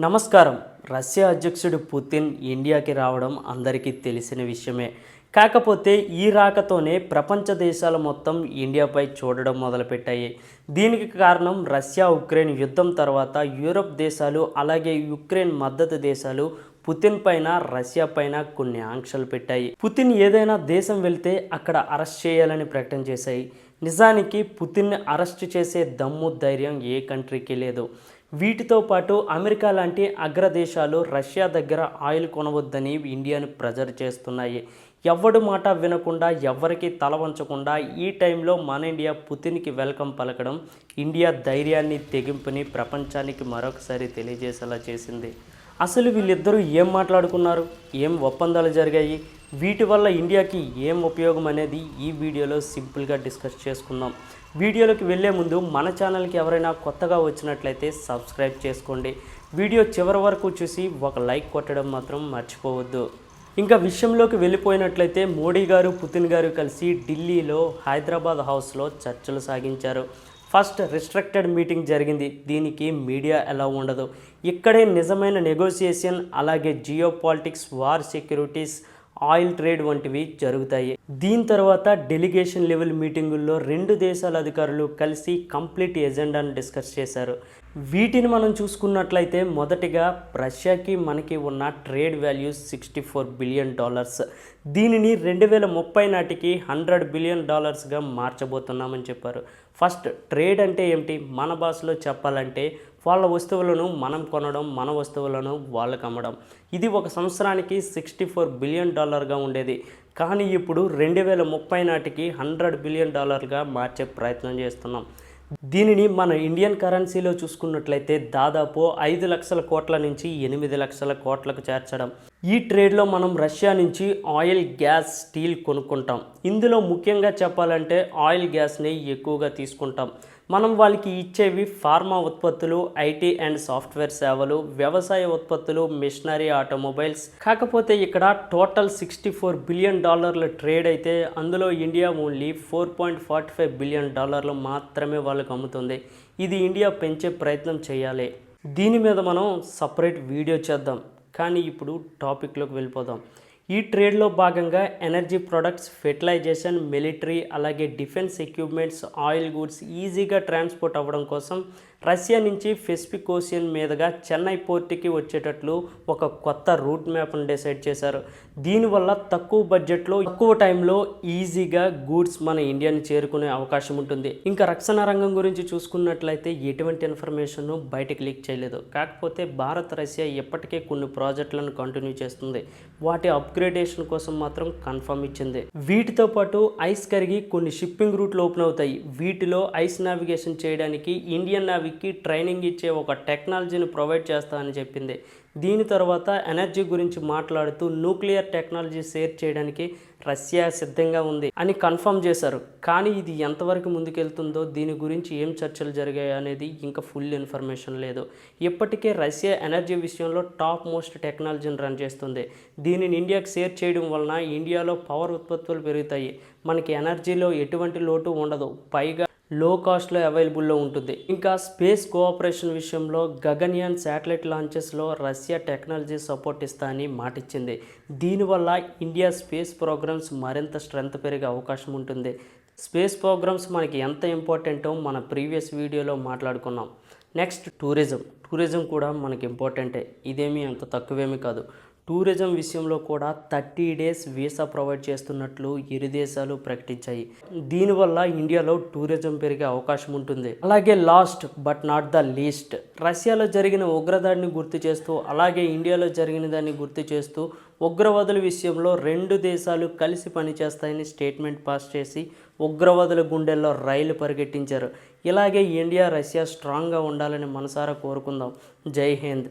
నమస్కారం. రష్యా అధ్యక్షుడు పుతిన్ ఇండియాకి రావడం అందరికీ తెలిసిన విషయమే. కాకపోతే ఈ రాకతోనే ప్రపంచ దేశాలు మొత్తం ఇండియాపై చూడడం మొదలుపెట్టాయి. దీనికి కారణం రష్యా ఉక్రెయిన్ యుద్ధం తర్వాత యూరప్ దేశాలు అలాగే యుక్రెయిన్ మద్దతు దేశాలు పుతిన్ పైన రష్యా పైన కొన్ని ఆంక్షలు పెట్టాయి. పుతిన్ ఏదైనా దేశం వెళ్తే అక్కడ అరెస్ట్ చేయాలని ప్రకటన చేశాయి. నిజానికి పుతిన్ని అరెస్ట్ చేసే దమ్ము ధైర్యం ఏ కంట్రీకి లేదు. వీటితో పాటు అమెరికా లాంటి అగ్రదేశాలు రష్యా దగ్గర ఆయిల్ కొనవద్దని ఇండియాను ప్రెజర్ చేస్తున్నాయి. ఎవడు మాట వినకుండా ఎవరికి తల వంచకుండా ఈ టైంలో మన ఇండియా పుతిన్కి వెల్కమ్ పలకడం ఇండియా ధైర్యాన్ని తెగింపుని ప్రపంచానికి మరొకసారి తెలియజేసేలా చేసింది. అసలు వీళ్ళిద్దరూ ఏం మాట్లాడుకున్నారు? ఏం ఒప్పందాలు జరిగాయి? వీటి వల్ల ఇండియాకి ఏం ఉపయోగం అనేది ఈ వీడియోలో సింపుల్గా డిస్కస్ చేసుకుందాం. వీడియోలోకి వెళ్ళే ముందు మన ఛానల్కి ఎవరైనా కొత్తగా వచ్చినట్లయితే సబ్స్క్రైబ్ చేసుకోండి. వీడియో చివరి వరకు చూసి ఒక లైక్ కొట్టడం మాత్రం మర్చిపోవద్దు. ఇంకా విషయంలోకి వెళ్ళిపోయినట్లయితే మోడీ గారు పుతిన్ గారు కలిసి ఢిల్లీలో హైదరాబాద్ హౌస్లో చర్చలు సాగించారు. ఫస్ట్ రిస్ట్రిక్టెడ్ మీటింగ్ జరిగింది. దీనికి మీడియా ఎలా ఉండదు. ఇక్కడే నిజమైన నెగోసియేషన్ అలాగే geopolitics war securities oil trade వంటివి జరుగుతాయి. దీని తర్వాత డెలిగేషన్ లెవెల్ మీటింగుల్లో రెండు దేశాల అధికారులు కలిసి కంప్లీట్ ఎజెండాను డిస్కస్ చేశారు. వీటిని మనం చూసుకున్నట్లయితే మొదటిగా రష్యాకి మనకి ఉన్న trade value sixty four billion dollars దీనిని రెండు వేల ముప్పై నాటికి హండ్రెడ్ బిలియన్ డాలర్స్గా మార్చబోతున్నామని చెప్పారు. ఫస్ట్ ట్రేడ్ అంటే ఏమిటి? మన భాషలో చెప్పాలంటే వాళ్ళ వస్తువులను మనం కొనడం మన వస్తువులను వాళ్ళకి అమ్మడం. ఇది ఒక సంవత్సరానికి సిక్స్టీ ఫోర్ బిలియన్ డాలర్గా ఉండేది. కానీ ఇప్పుడు రెండు వేల ముప్పై నాటికి హండ్రెడ్ బిలియన్ డాలర్గా మార్చే ప్రయత్నం చేస్తున్నాం. దీనిని మన ఇండియన్ కరెన్సీలో చూసుకున్నట్లయితే దాదాపు ఐదు లక్షల కోట్ల నుంచి ఎనిమిది లక్షల కోట్లకు చేర్చడం. ఈ ట్రేడ్లో మనం రష్యా నుంచి ఆయిల్ గ్యాస్ స్టీల్ కొనుక్కుంటాం. ఇందులో ముఖ్యంగా చెప్పాలంటే ఆయిల్ గ్యాస్ని ఎక్కువగా తీసుకుంటాం. మనం వాళ్ళకి ఇచ్చేవి ఫార్మా ఉత్పత్తులు ఐటీ అండ్ సాఫ్ట్వేర్ సేవలు వ్యవసాయ ఉత్పత్తులు మిషనరీ ఆటోమొబైల్స్. కాకపోతే ఇక్కడ టోటల్ సిక్స్టీ ఫోర్ బిలియన్ డాలర్ల ట్రేడ్ అయితే అందులో India only four point forty five billion డాలర్లు మాత్రమే వాళ్ళకు అమ్ముతుంది. ఇది ఇండియా పెంచే ప్రయత్నం చేయాలి. దీని మీద మనం సపరేట్ వీడియో చేద్దాం. కానీ ఇప్పుడు టాపిక్లోకి వెళ్ళిపోదాం. ఈ ట్రేడ్లో భాగంగా ఎనర్జీ ప్రొడక్ట్స్ ఫెర్టిలైజేషన్ మిలిటరీ అలాగే డిఫెన్స్ ఎక్విప్మెంట్స్ ఆయిల్ గూడ్స్ ఈజీగా ట్రాన్స్పోర్ట్ అవ్వడం కోసం రష్యా నుంచి పెసిఫిక్ ఓషియన్ మీదుగా చెన్నై పోర్టుకి వచ్చేటట్లు ఒక కొత్త రూట్ మ్యాప్ను డిసైడ్ చేశారు. దీనివల్ల తక్కువ బడ్జెట్లో తక్కువ టైంలో ఈజీగా గూడ్స్ మన ఇండియాని చేరుకునే అవకాశం ఉంటుంది. ఇంకా రక్షణ రంగం గురించి చూసుకున్నట్లయితే ఎటువంటి ఇన్ఫర్మేషన్ను బయటకు లీక్ చేయలేదు. కాకపోతే భారత్ రష్యా ఇప్పటికే కొన్ని ప్రాజెక్టులను కంటిన్యూ చేస్తుంది. వాటి అప్ అప్గ్రేడేషన్ కోసం మాత్రం కన్ఫర్మ్ ఇచ్చింది. వీటితో పాటు ఐస్ కరిగి కొన్ని షిప్పింగ్ రూట్లు ఓపెన్ అవుతాయి. వీటిలో ఐస్ నావిగేషన్ చేయడానికి ఇండియన్ నావిక్కి ట్రైనింగ్ ఇచ్చే ఒక టెక్నాలజీని ప్రొవైడ్ చేస్తా అని చెప్పింది. దీని తర్వాత ఎనర్జీ గురించి మాట్లాడుతూ న్యూక్లియర్ టెక్నాలజీ షేర్ చేయడానికి రష్యా సిద్ధంగా ఉంది అని కన్ఫర్మ్ చేశారు. కానీ ఇది ఎంతవరకు ముందుకెళ్తుందో దీని గురించి ఏం చర్చలు జరిగాయి అనేది ఇంకా ఫుల్ ఇన్ఫర్మేషన్ లేదు. ఇప్పటికే రష్యా ఎనర్జీ విషయంలో టాప్ మోస్ట్ టెక్నాలజీని రన్ చేస్తుంది. దీనిని ఇండియాకి షేర్ చేయడం వలన ఇండియాలో పవర్ ఉత్పత్తులు పెరుగుతాయి. మనకి ఎనర్జీలో ఎటువంటి లోటు ఉండదు. పైగా లో కాస్ట్లో అవైలబుల్లో ఉంటుంది. ఇంకా స్పేస్ కోఆపరేషన్ విషయంలో గగన్యాన్ శాటిలైట్ లాంచెస్లో రష్యా టెక్నాలజీ సపోర్ట్ ఇస్తా అని మాటిచ్చింది. దీనివల్ల ఇండియా స్పేస్ ప్రోగ్రామ్స్ మరింత స్ట్రెంత్ పెరిగే అవకాశం ఉంటుంది. స్పేస్ ప్రోగ్రామ్స్ మనకి ఎంత ఇంపార్టెంటో మన ప్రీవియస్ వీడియోలో మాట్లాడుకున్నాం. నెక్స్ట్ టూరిజం టూరిజం కూడా మనకి ఇంపార్టెంటే ఇదేమీ అంత తక్కువేమీ కాదు. టూరిజం విషయంలో కూడా థర్టీ డేస్ వీసా ప్రొవైడ్ చేస్తున్నట్లు ఇరు దేశాలు ప్రకటించాయి. దీనివల్ల ఇండియాలో టూరిజం పెరిగే అవకాశం ఉంటుంది. అలాగే last but not the least రష్యాలో జరిగిన ఉగ్రదాడిని గుర్తు చేస్తూ అలాగే ఇండియాలో జరిగిన దాన్ని గుర్తు చేస్తూ ఉగ్రవాదుల విషయంలో రెండు దేశాలు కలిసి పనిచేస్తాయని స్టేట్మెంట్ పాస్ చేసి ఉగ్రవాదుల గుండెల్లో రైలు పరిగెట్టించారు. ఇలాగే ఇండియా రష్యా స్ట్రాంగ్గా ఉండాలని మనసారా కోరుకుందాం. జై హింద్.